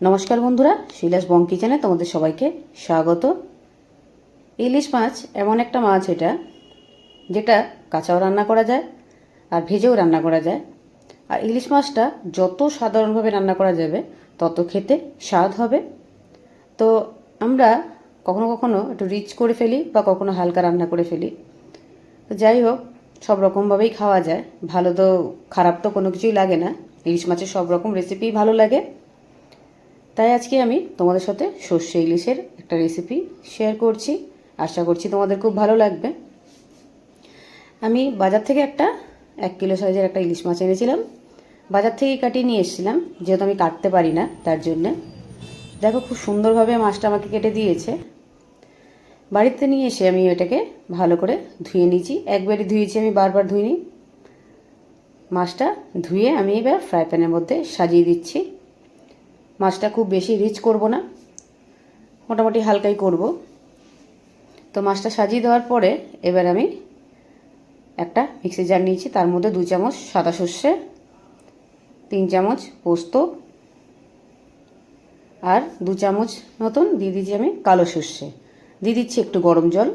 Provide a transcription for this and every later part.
নমস্কার বন্ধুরা, শিলাস বং কিচেনে তোমাদের সবাইকে স্বাগত। ইলিশ মাছ এমন একটা মাছ এটা, যেটা কাঁচাও রান্না করা যায় আর ভেজেও রান্না করা যায়। আর ইলিশ মাছটা যত সাধারণভাবে রান্না করা যাবে, তত খেতে স্বাদ হবে। তো আমরা কখনো কখনো একটু রিচ করে ফেলি বা কখনো হালকা রান্না করে ফেলি। তো যাই হোক, সব রকমভাবেই খাওয়া যায়। ভালো তো খারাপ তো কোনো কিছুই লাগে না। ইলিশ মাছের সব রকম রেসিপিই ভালো লাগে। তাই আজকে আমি তোমাদের সাথে সর্ষে ইলিশের একটা রেসিপি শেয়ার করছি। আশা করছি তোমাদের খুব ভালো লাগবে। আমি বাজার থেকে একটা এক কিলো সাইজের একটা ইলিশ মাছ এনেছিলাম। বাজার থেকেই কাটিয়ে নিয়ে এসেছিলাম, যেহেতু আমি কাটতে পারি না, তার জন্যে। দেখো খুব সুন্দরভাবে মাছটা আমাকে কেটে দিয়েছে। বাড়িতে নিয়ে এসে আমি এটাকে ভালো করে ধুয়ে নিয়েছি। একবারই ধুয়েছি আমি, বারবার ধুইনি। মাছটা ধুয়ে আমি এবার ফ্রাই প্যানের মধ্যে সাজিয়ে দিচ্ছি। মাছটা খুব বেশি রিচ করব না। মোটামুটি হালকাই করব। তো মাছটা সাজিয়ে দেওয়ার পরে এবার আমি একটা মিক্সি জার নিয়েছি। তার মধ্যে দু চামচ সাদা সর্ষে, তিন চামচ পোস্ত আর দু চামচ মতন দিয়ে দিচ্ছি আমি কালো সর্ষে। দিয়ে দিচ্ছি একটু গরম জল।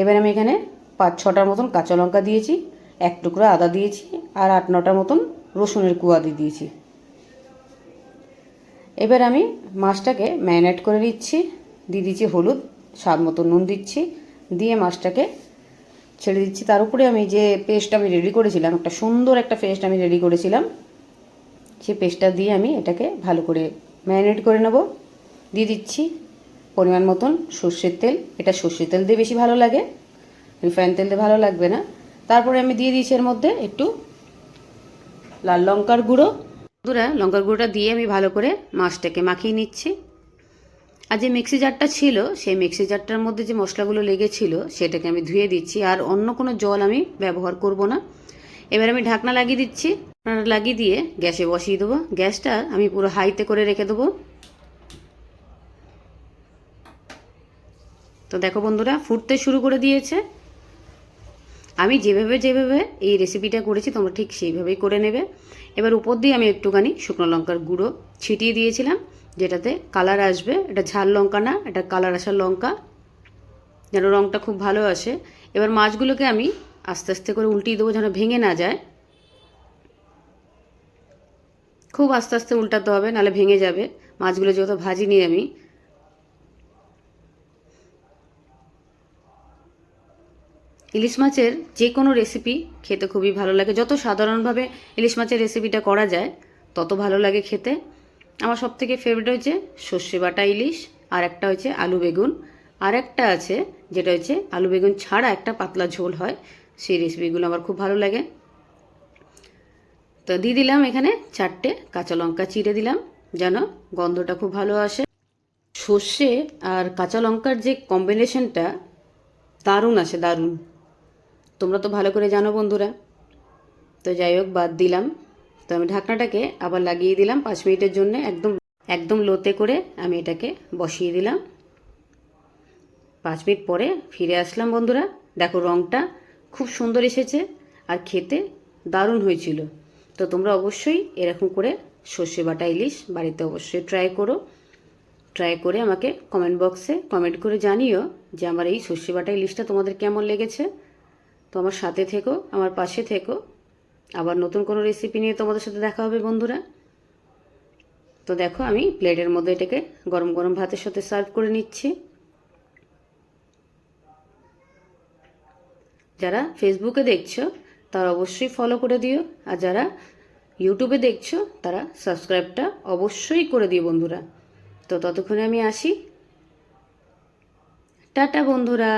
এবার আমি এখানে পাঁচ ছটার মতন কাঁচা লঙ্কা দিয়েছি, এক টুকরো আদা দিয়েছি আর আট নটার মতন রসুনের কুয়া দিয়ে দিয়েছি। এবার আমি মাছটাকে ম্যারিনেট করে নিচ্ছি। দিয়ে দিচ্ছি হলুদ, স্বাদ মতো নুন দিচ্ছি। দিয়ে মাছটাকে ছেড়ে দিচ্ছি। তার উপরে আমি যে পেস্ট আমি রেডি করেছিলাম, একটা সুন্দর একটা পেস্ট আমি রেডি করেছিলাম সেই পেস্টটা দিয়ে আমি এটাকে ভালো করে ম্যারিনেট করে নেব। দিয়ে দিচ্ছি পরিমাণ মতন সর্ষের তেল। এটা সর্ষের তেল দিয়ে বেশি ভালো লাগে রিফাইন তেল দিয়ে ভালো লাগবে না। তারপরে আমি দিয়ে দিয়েছি এর মধ্যে একটু লাল লঙ্কার গুঁড়ো। বন্ধুরা, লঙ্কার গুঁড়োটা দিয়ে আমি ভালো করে মাছটাকে মাখিয়ে নিচ্ছি। আর যে মিক্সি জারটা ছিল, সেই মিক্সি জারটার মধ্যে যে মশলাগুলো লেগেছিল, সেটাকে আমি ধুয়ে দিচ্ছি। আর অন্য কোনো জল আমি ব্যবহার করব না। এবার আমি ঢাকনা লাগিয়ে দিচ্ছি। লাগিয়ে দিয়ে গ্যাসে বসিয়ে দেবো। গ্যাসটা আমি পুরো হাইতে করে রেখে দেবো। তো দেখো বন্ধুরা, ফুটতে শুরু করে দিয়েছে। আমি যেভাবে যেভাবে এই রেসিপিটা করেছি, তোমরা ঠিক সেইভাবেই করে নেবে। এবার উপর দিয়ে আমি একটুখানি শুকনো লঙ্কার গুঁড়ো ছিটিয়ে দিয়েছিলাম, যেটাতে কালার আসবে। এটা ঝাল লঙ্কা না, এটা কালার আসার লঙ্কা, যেন রঙটা খুব ভালো আসে। এবার মাছগুলোকে আমি আস্তে আস্তে করে উল্টিয়ে দেবো যেন ভেঙে না যায়। খুব আস্তে আস্তে উল্টাতে হবে, নাহলে ভেঙে যাবে। মাছগুলো যেহেতু ভাজিনি আমি ইলিশ মাছের যে কোনো রেসিপি খেতে খুবই ভালো লাগে। যত সাধারণভাবে ইলিশ মাছের রেসিপিটা করা যায়, তত ভালো লাগে খেতে। আমার সব থেকে ফেভারিট হচ্ছে সর্ষে বাটা ইলিশ, আর একটা হচ্ছে আলু বেগুন। আর একটা আছে, যেটা হচ্ছে আলু বেগুন ছাড়া একটা পাতলা ঝোল হয়, সেই রেসিপিগুলো আমার খুব ভালো লাগে। তো দিয়ে দিলাম এখানে চারটে কাঁচা লঙ্কা চিড়ে দিলাম, যেন গন্ধটা খুব ভালো আসে। সর্ষে আর কাঁচা লঙ্কার যে কম্বিনেশনটা দারুণ আসে, দারুণ। তোমরা তো ভালো করে জানো বন্ধুরা। তো যাই হোক, বাদ দিলাম। তো আমি ঢাকনাটাকে আবার লাগিয়ে দিলাম পাঁচ মিনিটের জন্য। একদম একদম লোতে করে আমি এটাকে বসিয়ে দিলাম। পাঁচ মিনিট পরে ফিরে আসলাম বন্ধুরা। দেখো রঙটা খুব সুন্দর এসেছে আর খেতে দারুণ হয়েছিল। তো তোমরা অবশ্যই এরকম করে সর্ষে বাটা ইলিশ বাড়িতে অবশ্যই ট্রাই করো। ট্রাই করে আমাকে কমেন্ট বক্সে কমেন্ট করে জানিও যে আমার এই সর্ষে বাটা ইলিশটা তোমাদের কেমন লেগেছে। তো আমার সাথে থেকো, আমার পাশে থেকো। আবার নতুন কোনো রেসিপি নিয়ে তোমাদের সাথে দেখা হবে, বন্ধুরা। তো দেখো, আমি প্লেটের মধ্যে এটাকে গরম গরম ভাতের সাথে সার্ভ করে নিচ্ছি। যারা ফেসবুকে দেখছ, তারা অবশ্যই ফলো করে দিও। আর যারা ইউটিউবে দেখছ, তারা সাবস্ক্রাইবটা অবশ্যই করে দিও, বন্ধুরা। তো ততক্ষণে আমি আসি। টাটা, বন্ধুরা।